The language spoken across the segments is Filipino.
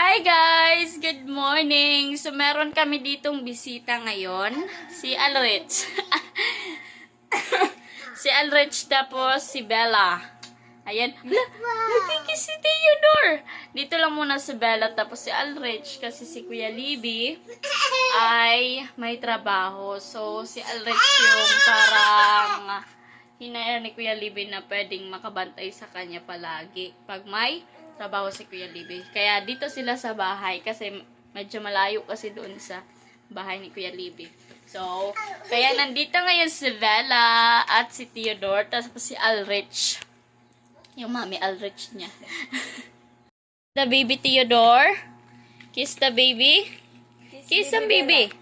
Hi guys! Good morning! So meron kami ditong bisita ngayon. Si Alrich. si Alrich tapos si Bella. Ayan. Hala, nagkikis si Theodore. Dito lang muna si Bella tapos si Alrich kasi si Kuya Libby ay may trabaho. So si Alrich yung parang hinayar ni Kuya Libby na pwedeng makabantay sa kanya palagi pag may trabaho si Kuya Libby. Kaya dito sila sa bahay kasi medyo malayo kasi doon sa bahay ni Kuya Libby. So, kaya nandito ngayon si Bella at si Theodore tapos si Alrich. Yung mami Alrich niya. the baby Theodore. Kiss the baby. Kiss the baby.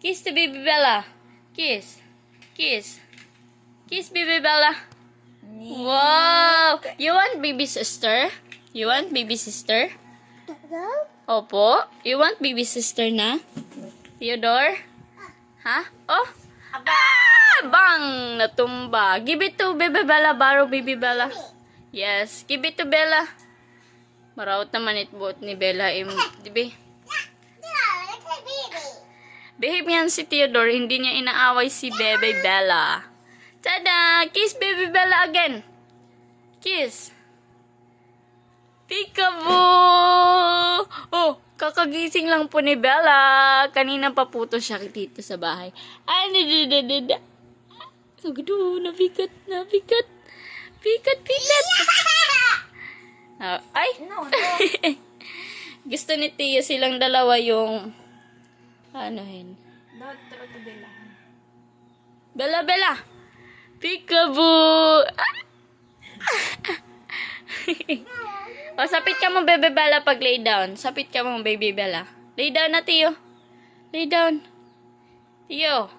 Kiss the baby Bella. Kiss. Kiss. Kiss baby Bella. Wow! You want baby sister? You want baby sister? Opo. You want baby sister na? Theodore? Ha? Oh? Ah! Bang! Natumba. Give it to baby Bella. Borrow baby Bella. Yes. Give it to Bella. Marawat naman itbot ni Bella. Im, dibi? Behave yan si Theodore. Hindi niya inaaway si Bebe Bella. Tada! Kiss Baby Bella again. Kiss. Peekaboo! Oh, kakagising lang po ni Bella. Kanina pa po to siya dito sa bahay. Ay, nadadadada. Nagdo, nabigat, nabigat. Bigat, bigat. Ah, ay! No, no. Gusto ni Tia silang dalawa yung ano yun? Dot, tro to bela. Bella, Bella! Peekaboo! o, sapit ka mo, Bebe Bella, pag lay down. Sapit ka mo, Baby Bella. Lay down na, Tiyo. Lay down. Tiyo,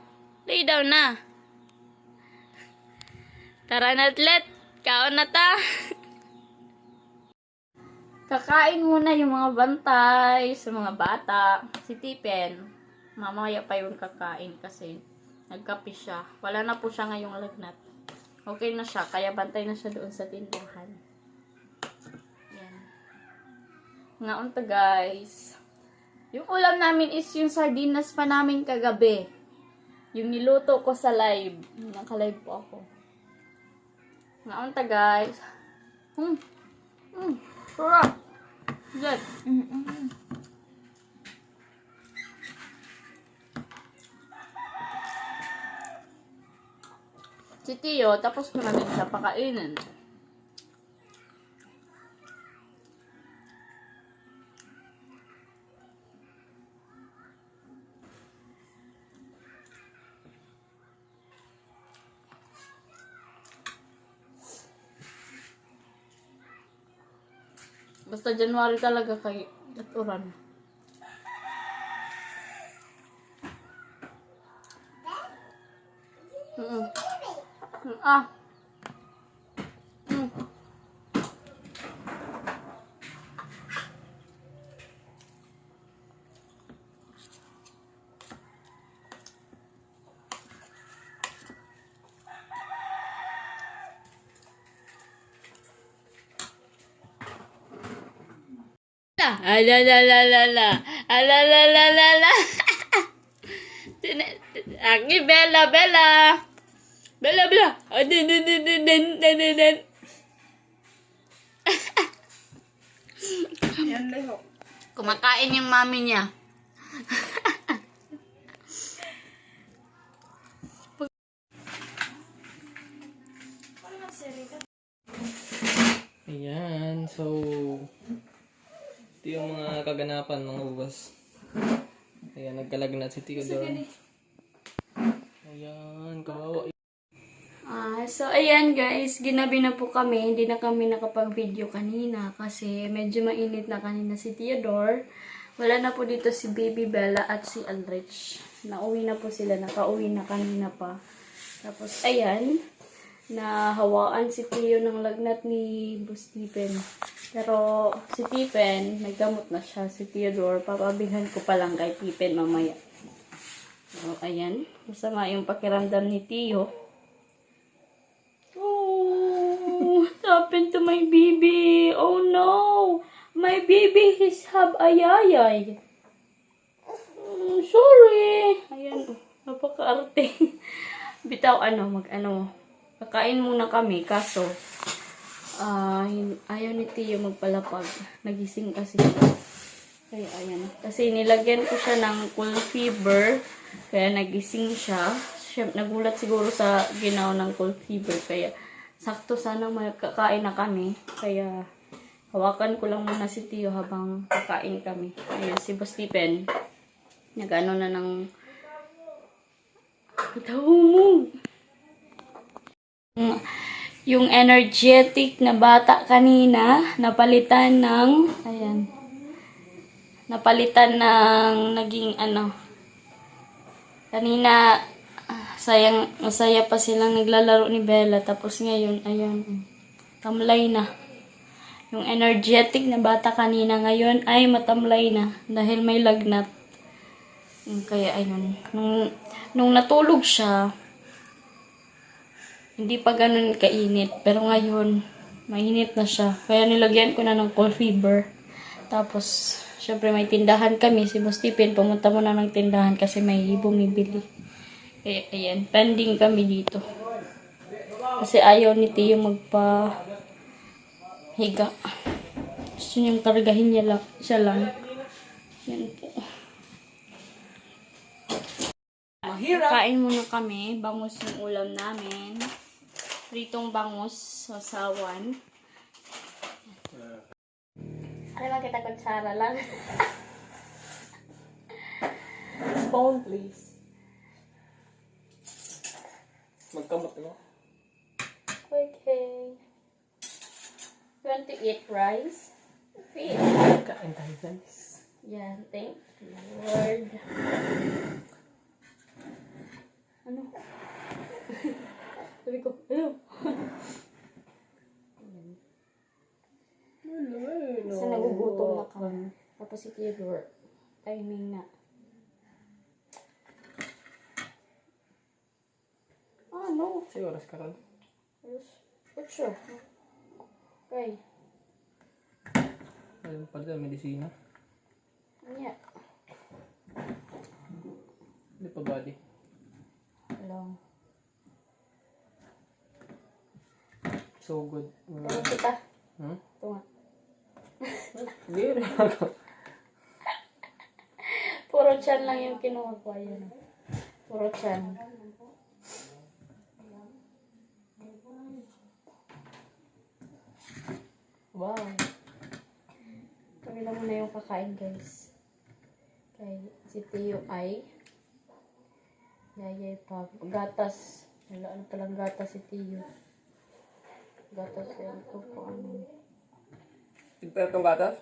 lay down na. Tara na, atlet. Kaon na ta. Kakain muna yung mga bantay sa mga bata. Si Tipen, mamaya pa yung kakain kasi nagkape siya. Wala na po siya ngayong lagnat. Okay na siya, kaya bantay na siya doon sa tindahan. Yan. Nga unta guys. Yung ulam namin is yung sardinas pa namin kagabi. Yung niluto ko sa live. Naka-live po ako. Nga unta guys. Hmm. Hmm. Sarap. Good. Si Tio, tapos ko na din siya pakainin. Basta January talaga kay Aturan. Mm. Mm, Ah. kita. Alalalala. Ah, Alalalala. Ah, Aki Bella, Bella. Bella, Bella. Ah, din, din, din, din, din, din, din, din. Kumakain yung mami niya. Ayan, so ito yung mga kaganapan mga ubas. Ayan, nagkalagnat si Theodore. Ayan, kawawa. Ah, so ayan guys, ginabi na po kami. Hindi na kami nakapag-video kanina kasi medyo mainit na kanina si Theodore. Wala na po dito si Baby Bella at si Alrich. Nauwi na po sila, nakauwi na kanina pa. Tapos ayan, nahawaan si Theo ng lagnat ni Boss Stephen. Pero si Stephen, may gamot na siya. Si Theodore, papabilhan ko pa lang kay Stephen mamaya. So, ayan. Masama yung pakiramdam ni Theo. Oh, what happened to my baby? Oh no! My baby has have ayayay. Mm, sorry. Ayan, napaka-arte. Bitaw, ano, mag, ano, kakain muna kami, kaso, hin- ayaw ni Tio magpalapag. Nagising kasi siya. Kaya, ayan. Kasi nilagyan ko siya ng cool fever, kaya nagising siya. siya nagulat siguro sa ginaw ng cold fever, kaya, sakto sana magkakain na kami. Kaya, hawakan ko lang muna si Tio habang kakain kami. Ayan, si Boss Stephen, nag-ano na ng Itaw mo. Mm, Yung energetic na bata kanina, napalitan ng, ayan, napalitan ng naging ano, kanina, ah, sayang, masaya pa silang naglalaro ni Bella, tapos ngayon, ayan, tamlay na. Yung energetic na bata kanina ngayon ay matamlay na dahil may lagnat. Kaya ayun, nung, nung natulog siya, hindi pa ganun kainit. Pero ngayon, mainit na siya. Kaya nilagyan ko na ng cold fever. Tapos, syempre may tindahan kami. Si Stephen, pumunta muna ng tindahan kasi may bumibili. Kaya, ayan, pending kami dito. Kasi ayaw ni Tio magpa higa. Gusto niyang kargahin niya lang, siya lang. Yan po. Kain muna kami. Bangus yung ulam namin. Pritong bangus sa sawan. Ano ba kita kutsara lang? Spoon, please. Magkamot mo. Okay. You want to eat rice? Eat. Kain tayo, guys. Yeah, thank you, Lord. Ano? Sabi ko, hello. Kasi nagugutom na kami. Tapos si Theodore, timing na. Ah, no. Sa oras ka ron. Yes. For sure. Okay. Ayun pala, medisina. Yeah. Hindi pa body. Long. So good. Ano kita? Hmm? Ito nga. Hindi ako. Puro chan lang yung kinuha ko. Ayun. Puro chan. Wow. Kami na muna yung kakain, guys. Kay si Tio ay yayay pa. Gatas. Wala ano palang gatas si Tio. Gatas yan. Ito po ano. Tigpera tong gatas?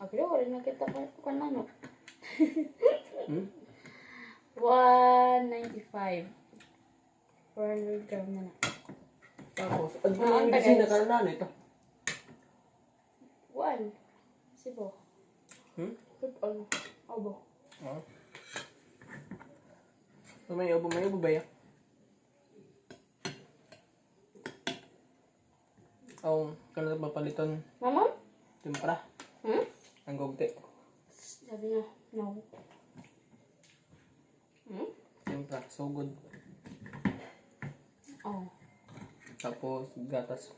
Abi, wala na kita ka ka na, no? Hmm? 195. 400 gram na na. Tapos, ano Ah, yung ang ka na nito? One. Sibo. Hmm? Put on. Obo. Oo. So, may ubo, may ubo ba yan? Oh, kailan na papalitan Mama? timpra Hmm? ang gogte. Sabi niya, no. Hmm? Timpra, so good. Oh. Tapos, gatas.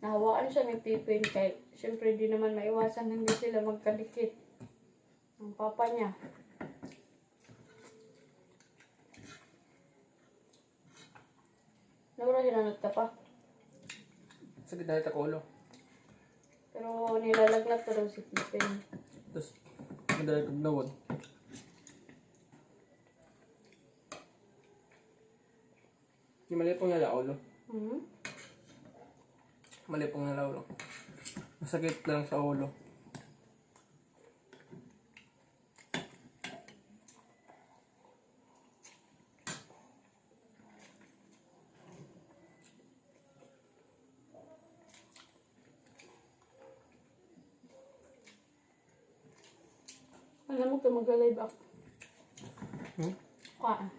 Nahawaan siya ni Pipin kay syempre di naman maiwasan hindi sila magkadikit. Ang papa niya. Nagura hinanot ka pa. Sakit dahil sa ulo. Pero nilalagnat ko daw si Pipin. Tapos, madali kong nawad. Yung mali pong nalaulo. Hmm? Mali pong nalaulo. Masakit lang sa ulo. Alam mo ka mag-live ako. Hmm? Kaan.